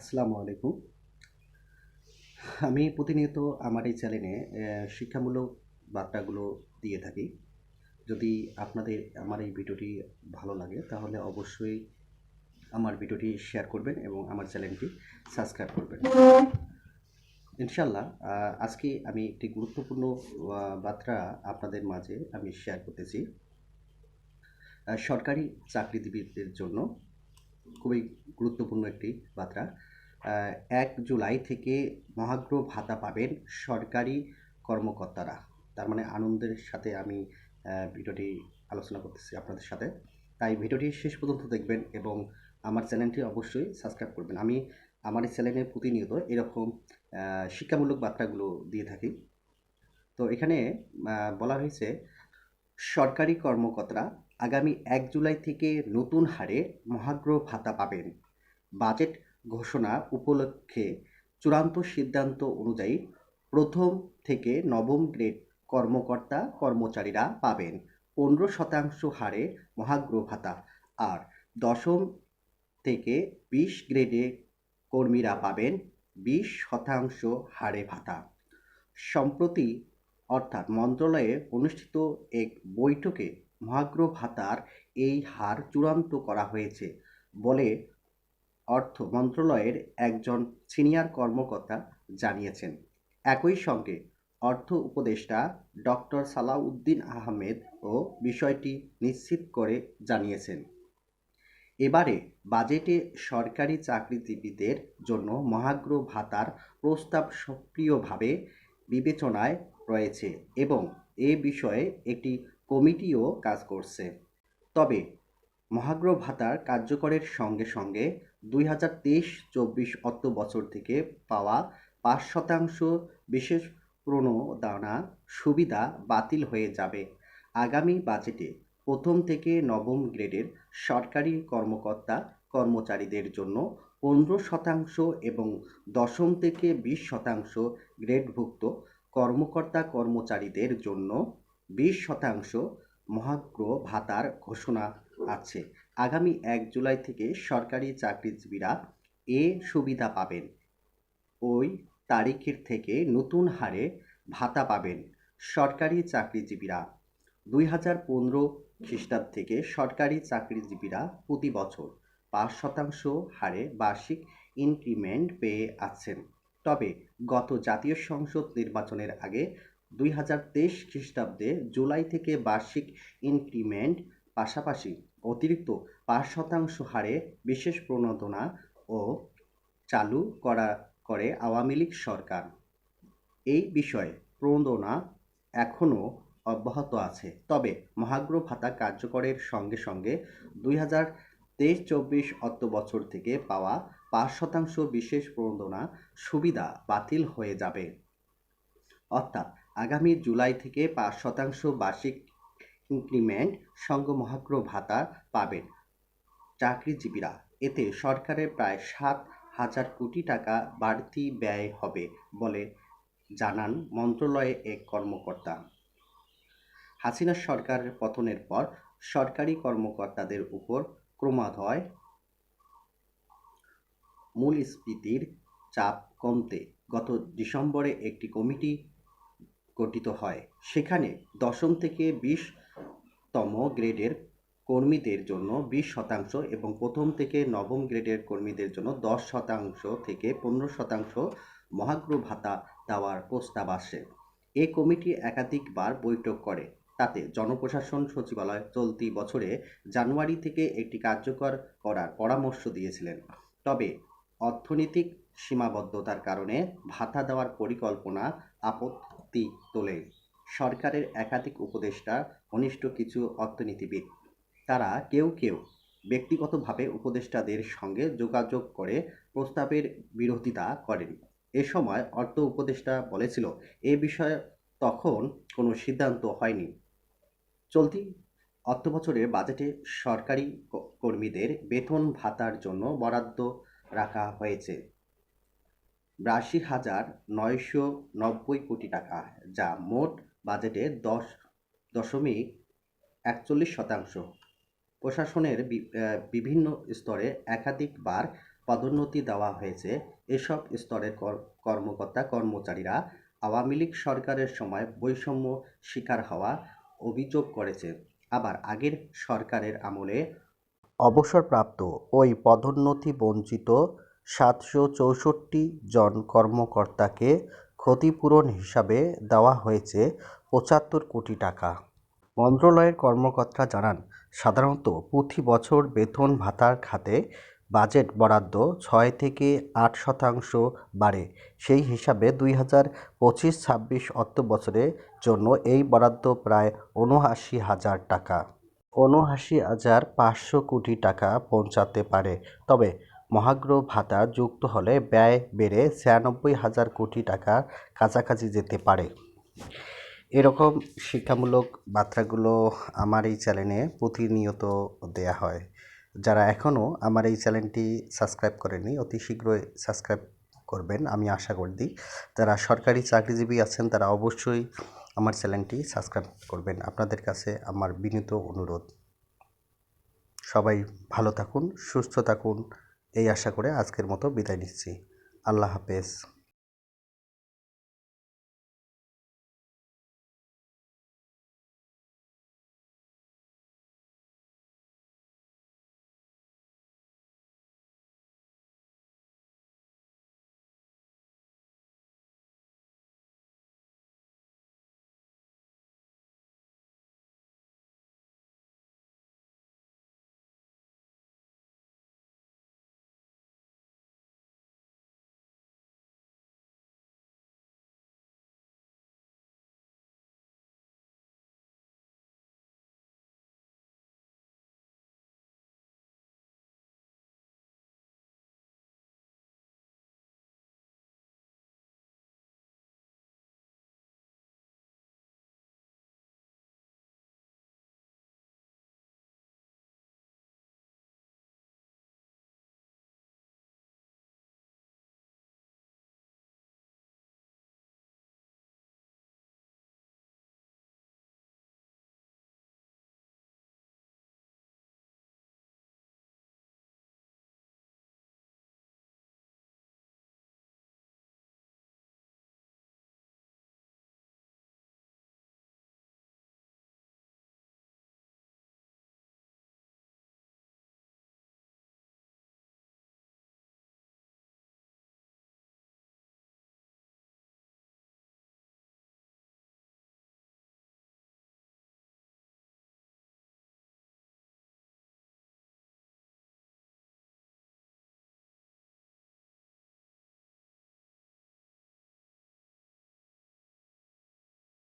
আসসালামু আলাইকুম। আমি প্রতিনিয়ত আমার এই চ্যানেলে শিক্ষামূলক বার্তাগুলো দিয়ে থাকি। যদি আপনাদের আমার এই ভিডিওটি ভালো লাগে, তাহলে অবশ্যই আমার ভিডিওটি শেয়ার করবেন এবং আমার চ্যানেলটি সাবস্ক্রাইব করবেন। ইনশাল্লাহ আজকে আমি একটি গুরুত্বপূর্ণ বার্তা আপনাদের মাঝে আমি শেয়ার করতেছি। সরকারি চাকরিজীবীদের জন্য খুবই গুরুত্বপূর্ণ একটি বার্তা। এক জুলাই থেকে মহাগ্র ভাতা পাবেন সরকারি কর্মকর্তারা। তার মানে আনন্দের সাথে আমি ভিডিওটি আলোচনা করতেছি আপনাদের সাথে। তাই ভিডিওটি শেষ পর্যন্ত দেখবেন এবং আমার চ্যানেলটি অবশ্যই সাবস্ক্রাইব করবেন। আমি আমার এই চ্যানেলে প্রতিনিয়ত এরকম শিক্ষামূলক বার্তাগুলো দিয়ে থাকি। তো এখানে বলা হয়েছে, সরকারি কর্মকর্তারা আগামী এক জুলাই থেকে নতুন হারে মহাগ্র ভাতা পাবেন। বাজেট ঘোষণা উপলক্ষে চূড়ান্ত সিদ্ধান্ত অনুযায়ী প্রথম থেকে নবম গ্রেড কর্মকর্তা কর্মচারীরা পাবেন পনেরো শতাংশ হারে মহাগ্র ভাতা আর দশম থেকে বিশ গ্রেডে কর্মীরা পাবেন বিশ শতাংশ হারে ভাতা। সম্প্রতি অর্থাৎ মন্ত্রণালয়ে অনুষ্ঠিত এক বৈঠকে মহাগ্র ভাতার এই হার চূড়ান্ত করা হয়েছে বলে অর্থ মন্ত্রণালয়ের একজন সিনিয়র কর্মকর্তা জানিয়েছেন। একই সঙ্গে অর্থ উপদেষ্টা ডক্টর সালাউদ্দিন আহমেদ ও বিষয়টি নিশ্চিত করে জানিয়েছেন। এবারে বাজেটে সরকারি চাকরিজীবীদের জন্য মহাগ্র ভাতার প্রস্তাব সক্রিয়ভাবে বিবেচনায় রয়েছে এবং এ বিষয়ে একটি কমিটিও কাজ করছে। তবে মহাগ্র ভাতার কার্যকরের সঙ্গে সঙ্গে দুই হাজার তেইশ চব্বিশ অর্থ বছর থেকে পাওয়া পাঁচ শতাংশ বিশেষ প্রণোদনা সুবিধা বাতিল হয়ে যাবে। আগামী বাজেটে প্রথম থেকে নবম গ্রেডের সরকারি কর্মকর্তা কর্মচারীদের জন্য পনেরো শতাংশ এবং দশম থেকে বিশ শতাংশ গ্রেডভুক্ত কর্মকর্তা কর্মচারীদের জন্য বিশ শতাংশ মহাগ্র ভাতার ঘোষণা আছে। আগামী এক জুলাই থেকে সরকারি চাকরিজীবীরা এ সুবিধা পাবেন। ওই তারিখের থেকে নতুন হারে ভাতা পাবেন সরকারি চাকরিজীবীরা। দুই হাজার পনেরো খ্রিস্টাব্দ থেকে সরকারি চাকরিজীবীরা প্রতি বছর পাঁচ শতাংশ হারে বার্ষিক ইনক্রিমেন্ট পেয়ে আছেন। তবে গত জাতীয় সংসদ নির্বাচনের আগে দুই হাজার তেইশ খ্রিস্টাব্দে জুলাই থেকে বার্ষিক ইনক্রিমেন্ট পাশাপাশি অতিরিক্ত পাঁচ শতাংশ হারে বিশেষ প্রণোদনা ও চালু করা করে আওয়ামী লীগ সরকার। এই বিষয়ে প্রণোদনা এখনও অব্যাহত আছে। তবে মহাগ্র ভাতা কার্যকরের সঙ্গে সঙ্গে দুই হাজার তেইশ চব্বিশ অর্থ বছর থেকে পাওয়া পাঁচ শতাংশ বিশেষ প্রণোদনা সুবিধা বাতিল হয়ে যাবে। অর্থাৎ আগামী জুলাই থেকে পাঁচ শতাংশ বার্ষিক ইনক্রিমেন্ট সঙ্গ মহাগ্র ভাতা পাবেন। চাকরিজীবীরা, এতে সরকারের প্রায় সাত হাজার কোটি টাকা বাড়তি ব্যয় হবে বলে জানান মন্ত্রণালয়ে এক কর্মকর্তা। হাসিনা সরকারের পতনের পর সরকারি কর্মকর্তাদের উপর ক্রমান্বয়ে মূল্যস্ফীতির চাপ কমতে গত ডিসেম্বরে একটি কমিটি গঠিত হয়। সেখানে দশম থেকে বিশতম গ্রেডের কর্মীদের জন্য বিশ শতাংশ এবং প্রথম থেকে নবম গ্রেডের কর্মীদের জন্য দশ শতাংশ থেকে পনেরো শতাংশ মহাগ্র ভাতা দেওয়ার প্রস্তাব আসে। এ কমিটি একাধিকবার বৈঠক করে। তাতে জনপ্রশাসন সচিবালয় চলতি বছরে জানুয়ারি থেকে একটি কার্যকর করার পরামর্শ দিয়েছিলেন। তবে অর্থনৈতিক সীমাবদ্ধতার কারণে ভাতা দেওয়ার পরিকল্পনা আপত্তি তোলে। সরকারের একাধিক উপদেষ্টা, ঘনিষ্ঠ কিছু অর্থনীতিবিদ। তারা কেউ কেউ ব্যক্তিগতভাবে উপদেষ্টাদের সঙ্গে যোগাযোগ করে প্রস্তাবের বিরোধিতা করেন। এ সময় অর্থ উপদেষ্টা বলেছিল, এ বিষয়ে তখন কোনো সিদ্ধান্ত হয়নি। চলতি অর্থবছরের বাজেটে সরকারি কর্মীদের বেতন ভাতার জন্য বরাদ্দ রাখা হয়েছে। বিরাশি হাজার নয়শো নব্বই কোটি টাকা, যা মোট বাজেটের দশ দশমিক একচল্লিশ শতাংশ। প্রশাসনের বিভিন্ন স্তরে একাধিকবার পদোন্নতি দেওয়া হয়েছে। এসব স্তরের কর- কর্মকর্তা কর্মচারীরা আওয়ামী লীগ সরকারের সময় বৈষম্য শিকার হওয়া অভিযোগ করেছে। আবার আগের সরকারের আমলে অবসরপ্রাপ্ত ওই পদোন্নতি বঞ্চিত সাতশো চৌষট্টি জন কর্মকর্তাকে ক্ষতিপূরণ হিসাবে দেওয়া হয়েছে। পঁচাত্তর কোটি টাকা। মন্ত্রণালয়ের কর্মকর্তা জানান, সাধারণত প্রতি বছর বেতন ভাতার খাতে বাজেট বরাদ্দ ছয় থেকে আট শতাংশ বাড়ে। সেই হিসাবে দুই হাজার পঁচিশ ছাব্বিশ অর্থ বছরের জন্য এই বরাদ্দ প্রায় উনআশি হাজার টাকা। উনআশি হাজার পাঁচশো কোটি টাকা পৌঁছাতে পারে। তবে মহার্ঘ ভাতা যুক্ত হলে ব্যয় বেড়ে ছিয়ানব্বই হাজার কোটি টাকা কাছাকাছি যেতে পারে। এরকম শিক্ষামূলক বার্তাগুলো আমার এই চ্যানেলে প্রতিনিয়ত দেয়া হয়। যারা এখনও আমার এই চ্যানেলটি সাবস্ক্রাইব করেনি অতি শীঘ্রই সাবস্ক্রাইব করবেন, আমি আশা করি যারা সরকারি চাকরিজীবী আছেন, তারা অবশ্যই আমার চ্যানেলটি সাবস্ক্রাইব করবেন। আপনাদের কাছে আমার বিনীত অনুরোধ। সবাই ভালো থাকুন, সুস্থ থাকুন, এই আশা করে আজকের মতো বিদায় নিচ্ছি। আল্লাহ হাফেজ।